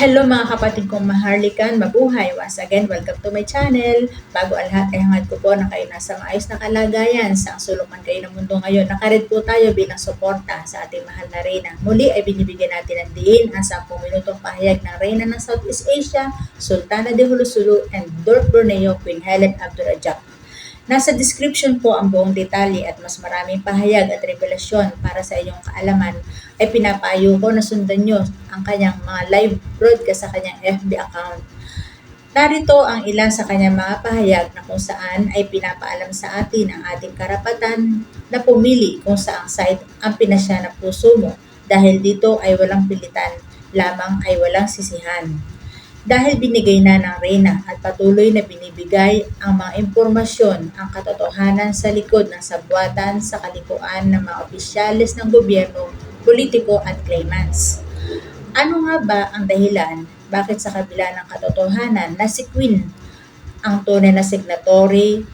Hello mga kapatid kong maharlikan, mabuhay. Once again, welcome to my channel. Bago ang lahat, ay hangad ko po na kayo nasa maayos na kalagayan sa ang sulok man kayo ng mundo ngayon. Nakared po tayo bilang suporta sa ating mahal na reyna. Muli ay binibigyan natin ng diin ang 10 minutong pahayag ng reyna ng Southeast Asia, Sultana de Hulusulu, and Dorp Borneo, Queen Helen Abdurrajak. Nasa description po ang buong detalye at mas maraming pahayag at revelasyon para sa inyong kaalaman ay pinapayo ko na sundan nyo ang kanyang mga live broadcast sa kanyang FB account. Narito ang ilan sa kanyang mga pahayag na kung saan ay pinapaalam sa atin ang ating karapatan na pumili kung saang side ang pinasya ng puso mo dahil dito ay walang pilitan, lamang ay walang sisihan dahil binigay na ng Reyna at patuloy na binibigay ang mga impormasyon ang katotohanan sa likod ng sabwatan sa kalikuan ng mga opisyalis ng gobyerno, politiko at claimants. Ano nga ba ang dahilan bakit sa kabila ng katotohanan na si Queen ang tunay na signatory,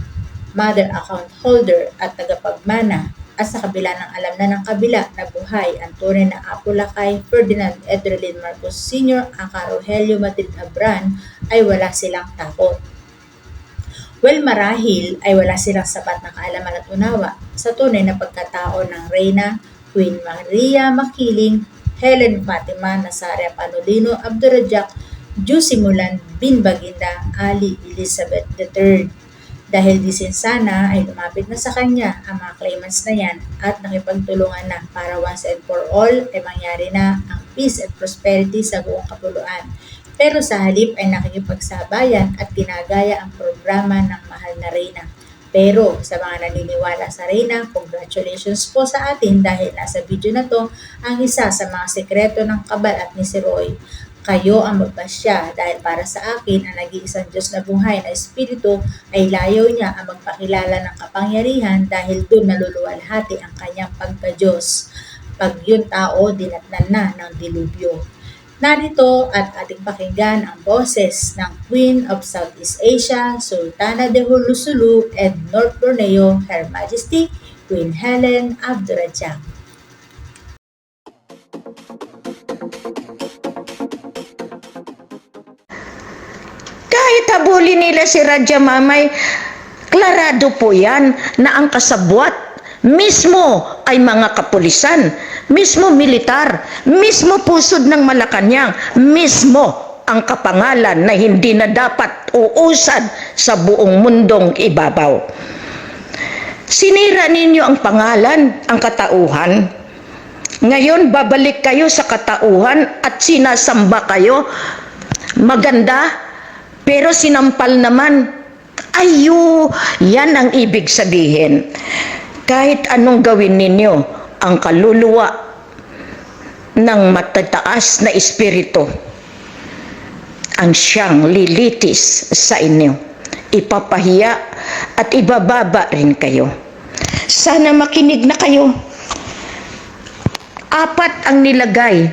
mother account holder at tagapagmana at sa kabila ng alam na ng kabila na buhay ang tunay na apo lakay Ferdinand Edrelin Marcos Sr. ang Rogelio Madrid Abran ay wala silang takot. Well, marahil ay wala silang sapat na kaalaman at unawa sa tunay na pagkatao ng Reyna, Queen Maria Makiling, Helen Fatima Nazaria Panolino Abdurrajak, Juicy Mulan Bin Baginda, Ali Elizabeth III. Dahil di sin sana ay lumapit na sa kanya ang mga claimants na yan at nakipagtulungan na para once and for all ay mangyari na ang peace and prosperity sa buong kapuluan. Pero sa halip ay nakikipagsabayan at ginagaya ang programa ng mahal na Reyna. Pero sa mga naniniwala sa Reyna, congratulations po sa atin dahil nasa video na to ang isa sa mga sekreto ng kabal at ni si Roy. Kayo ang magpasya dahil para sa akin ang nag-iisang Diyos na buhay na Espiritu ay layaw niya ang magpakilala ng kapangyarihan dahil doon naluluwalhati ang kanyang pagka-Diyos. Pag yun tao, dinatnan na ng dilubyo. Narito at ating pakinggan ang boses ng Queen of Southeast Asia, Sultana de Hulusulu and North Borneo, Her Majesty, Queen Helen Abdurrahman. Kahit habulin nila si Radya Mamay, klarado po yan na ang kasabwat mismo ay mga kapulisan, mismo militar, mismo pusod ng Malacanang, mismo ang kapangalan na hindi na dapat uusad sa buong mundong ibabaw. Sinira ninyo ang pangalan, ang katauhan. Ngayon, babalik kayo sa katauhan at sinasamba kayo. Maganda, pero sinampal naman. Ayo, yan ang ibig sabihin. Kahit anong gawin ninyo, ang kaluluwa ng matataas na espiritu ang siyang lilitis sa inyo. Ipapahiya at ibababa rin kayo. Sana makinig na kayo. Apat ang nilagay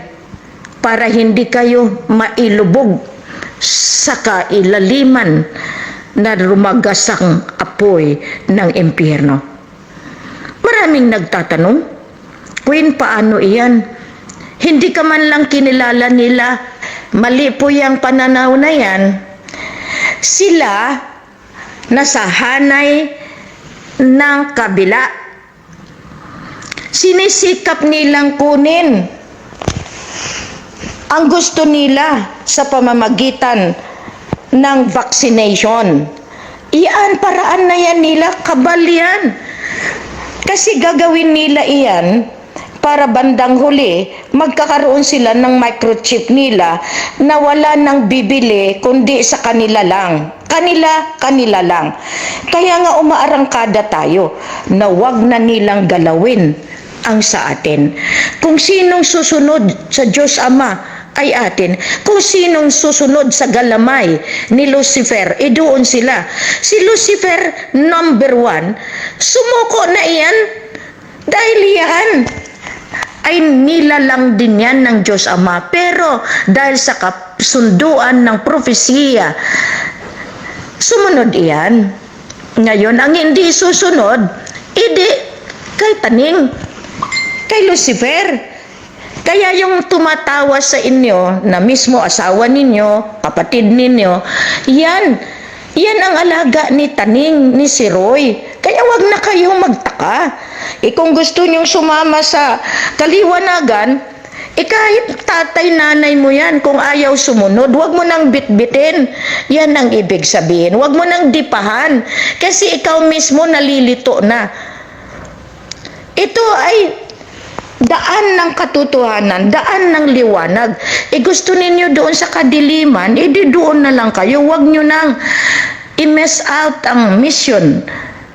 para hindi kayo mailubog sa kailaliman na rumagasang apoy ng impyerno. Maraming nagtatanong, Queen, paano iyan? Hindi ka man lang kinilala nila, mali po yung pananaw na yan. Sila nasa hanay ng kabila. Sinisikap nilang kunin ang gusto nila sa pamamagitan ng vaccination. Iyan, paraan na yan nila, kabal yan. Kasi gagawin nila iyan para bandang huli, magkakaroon sila ng microchip nila na wala nang bibili kundi sa kanila lang. Kanila, kanila lang. Kaya nga umaarangkada tayo na wag na nilang galawin ang sa atin. Kung sinong susunod sa Diyos Ama, ay atin. Kung sinong susunod sa galamay ni Lucifer, eh doon sila. Si Lucifer, number one, sumuko na iyan dahil yan ay nilalang din yan ng Diyos Ama. Pero dahil sa kasunduan ng propesiya, sumunod iyan. Ngayon, ang hindi susunod, edi kay Taning, kay Lucifer. Kaya yung tumatawa sa inyo na mismo asawa ninyo, kapatid ninyo, yan, yan ang alaga ni Taning, ni si Roy. Kaya wag na kayong magtaka. E kung gusto niyong sumama sa kaliwanagan, eh kahit tatay nanay mo yan, kung ayaw sumunod, wag mo nang bitbitin. Yan ang ibig sabihin. Wag mo nang dipahan. Kasi ikaw mismo nalilito na. Ito ay daan ng katotohanan, daan ng liwanag. E gusto ninyo doon sa kadiliman, edi doon na lang kayo. Huwag nyo nang i-mess out ang mission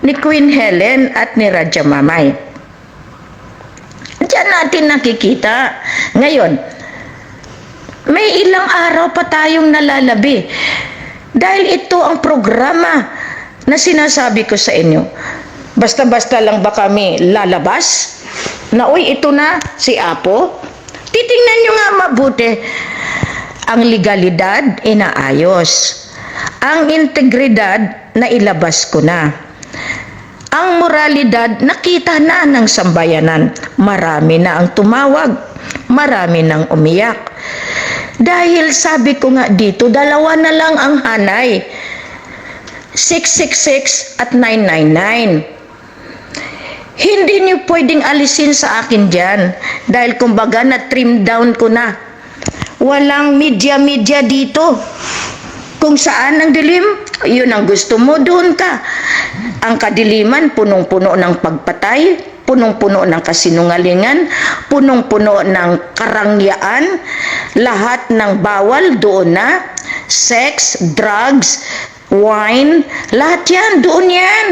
ni Queen Helen at ni Raja Mamay. Diyan natin nakikita. Ngayon, may ilang araw pa tayong nalalabi. Dahil ito ang programa na sinasabi ko sa inyo. Basta-basta lang ba kami lalabas? Na, uy, ito na si Apo. Titingnan nyo nga mabuti. Ang legalidad, inaayos. Ang integridad, nailabas ko na. Ang moralidad, nakita na ng sambayanan. Marami na ang tumawag. Marami nang umiyak. Dahil sabi ko nga dito, dalawa na lang ang hanay. 666 at 999. Hindi niyo pwedeng alisin sa akin dyan. Dahil kumbaga na-trim down ko na. Walang media-media dito. Kung saan ang dilim, yun ang gusto mo, doon ka. Ang kadiliman, punong-puno ng pagpatay, punong-puno ng kasinungalingan, punong-puno ng karangyaan, lahat ng bawal doon na, sex, drugs, wine, lahat yan, doon yan.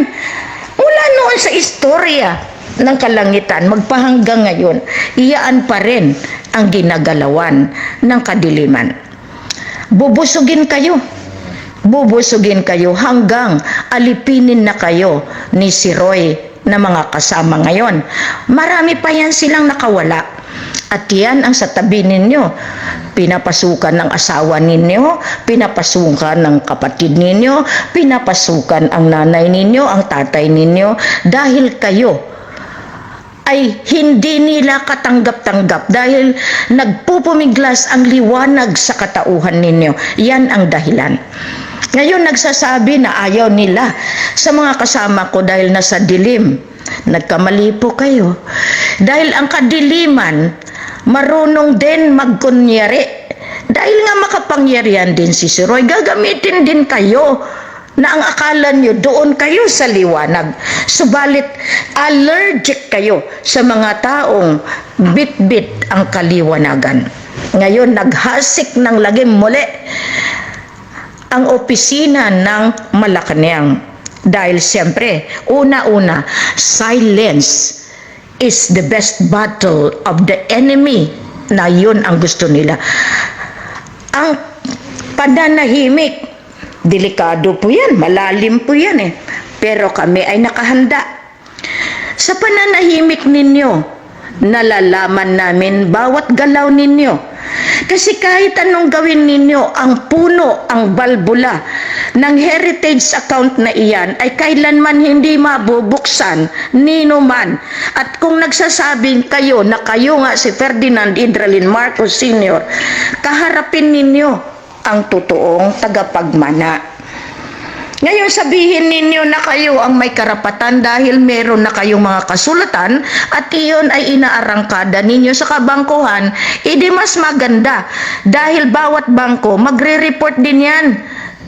Mula noon sa istorya ng kalangitan, magpahanggang ngayon, iyaan pa rin ang ginagalawan ng kadiliman. Bubusugin kayo. Bubusugin kayo hanggang alipinin na kayo ni si Roy na mga kasama ngayon. Marami pa yan silang nakawala. At yan ang sa tabi ninyo. Pinapasukan ng asawa ninyo, pinapasukan ng kapatid ninyo, pinapasukan ang nanay ninyo, ang tatay ninyo, dahil kayo ay hindi nila katanggap-tanggap dahil nagpupumiglas ang liwanag sa katauhan ninyo. Yan ang dahilan. Ngayon nagsasabi na ayaw nila sa mga kasama ko dahil nasa dilim. Nagkamali po kayo. Dahil ang kadiliman, marunong din magkunyari. Dahil nga makapangyarihan din si Sir Roy, gagamitin din kayo na ang akala nyo doon kayo sa liwanag. Subalit, allergic kayo sa mga taong bit-bit ang kaliwanagan. Ngayon, naghasik ng lagim muli ang opisina ng Malacanang. Dahil siyempre, una-una, silence is the best battle of the enemy na yun ang gusto nila. Ang pananahimik, delikado po yan, malalim po yan eh. Pero kami ay nakahanda. Sa pananahimik ninyo, nalalaman namin bawat galaw ninyo. Kasi kahit anong gawin ninyo, ang puno, ang balbula ng heritage account na iyan ay kailanman hindi mabubuksan nino man. At kung nagsasabing kayo na kayo nga si Ferdinand Idralin Marcos Sr., kaharapin ninyo ang totoong tagapagmana. Ngayon sabihin ninyo na kayo ang may karapatan dahil meron na kayong mga kasulatan at iyon ay inaarangkada ninyo sa kabangkuhan, edi mas maganda dahil bawat bangko magre-report din yan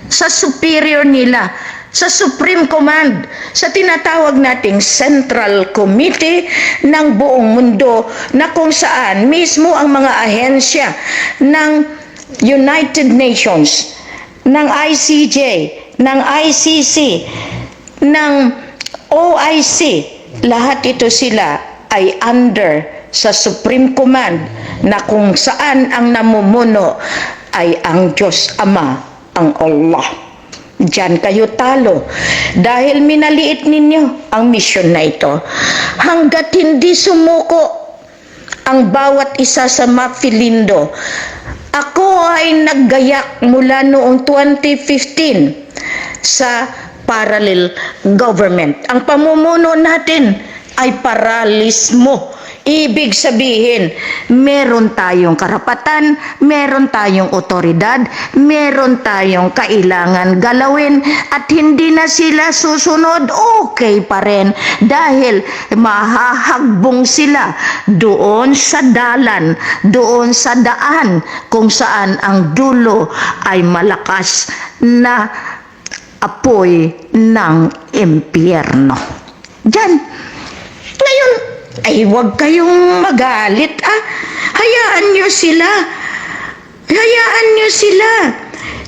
sa superior nila, sa Supreme Command, sa tinatawag nating Central Committee ng buong mundo na kung saan mismo ang mga ahensya ng United Nations, ng ICJ, ng ICC, ng OIC, lahat ito sila ay under sa Supreme Command na kung saan ang namumuno ay ang Diyos Ama, ang Allah. Diyan kayo talo dahil minaliit ninyo ang misyon na ito. Hanggat hindi sumuko ang bawat isa sa Mapilindo, ako ay naggayak mula noong 2015 sa parallel government. Ang pamumuno natin ay paralismo. Ibig sabihin, meron tayong karapatan, meron tayong otoridad, meron tayong kailangan galawin at hindi na sila susunod, okay pa rin dahil mahahagbong sila doon sa dalan, doon sa daan kung saan ang dulo ay malakas na apoy ng impyerno. Diyan. Ngayon, ay huwag kayong magalit ah. Hayaan nyo sila. Hayaan nyo sila.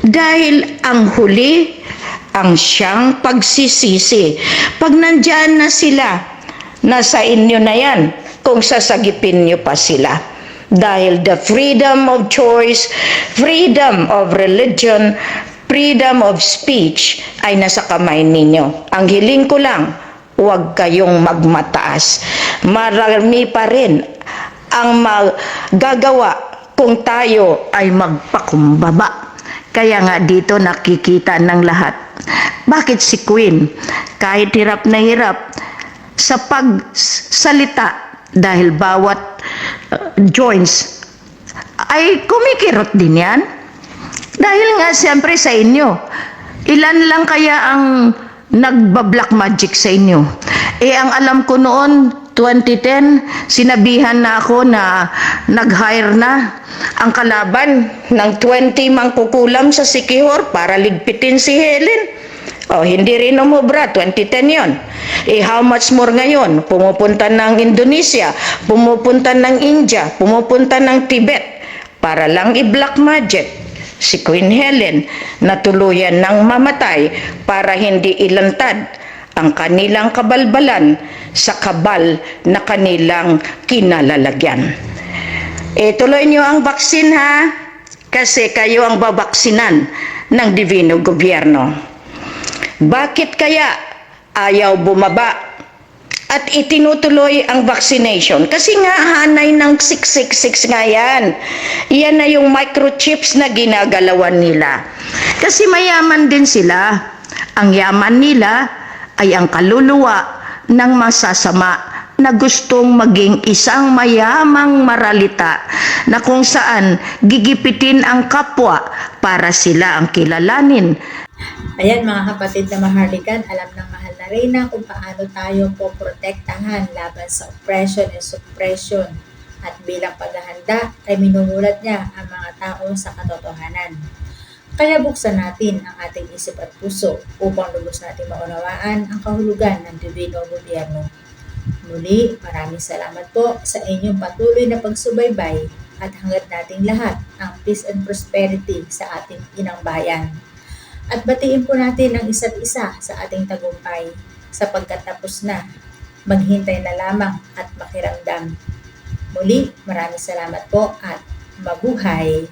Dahil ang huli, ang siyang pagsisisi. Pag nandyan na sila, nasa inyo na yan kung sasagipin nyo pa sila. Dahil the freedom of choice, freedom of religion, freedom of speech ay nasa kamay ninyo. Ang hiling ko lang, huwag kayong magmataas. Marami pa rin ang magagawa kung tayo ay magpakumbaba. Kaya nga dito nakikita ng lahat. Bakit si Queen? Kahit hirap na hirap sa pagsalita dahil bawat uh, joints ay kumikirot din yan. Dahil nga siyempre sa inyo, ilan lang kaya ang nagba-black magic sa inyo? Eh ang alam ko noon, 2010, sinabihan na ako na nag-hire na ang kalaban ng 20 mangkukulam sa Sikihor para ligpitin si Helen. Oh, hindi rin umubra, 2010 yon. Eh, how much more ngayon? Pumupunta ng Indonesia, pumupunta ng India, pumupunta ng Tibet para lang i-black magic si Queen Helen na tuluyan ng mamatay para hindi ilantad ang kanilang kabalbalan sa kabal na kanilang kinalalagyan. E tuloy nyo ang baksin ha, kasi kayo ang babaksinan ng divino gobyerno. Bakit kaya ayaw bumaba at itinutuloy ang vaccination? Kasi nga hanay ng 666 nga yan. Yan na yung microchips na ginagalawan nila. Kasi mayaman din sila. Ang yaman nila ay ang kaluluwa ng masasama na gustong maging isang mayamang maralita na kung saan gigipitin ang kapwa para sila ang kilalanin Ayan mga kapatid na maharlikan, alam ng mahal na Reyna kung paano tayo po protektahan laban sa oppression and suppression. At bilang paghahanda ay minumulat niya ang mga tao sa katotohanan. Kaya buksan natin ang ating isip at puso upang lubos natin maunawaan ang kahulugan ng Divino Gobyerno. Muli, maraming salamat po sa inyong patuloy na pagsubaybay at hangad nating lahat ang peace and prosperity sa ating inang bayan. At batiin po natin ang isa't isa sa ating tagumpay sapagkat tapos na. Maghintay na lamang at makiramdam. Muli, maraming salamat po at mabuhay!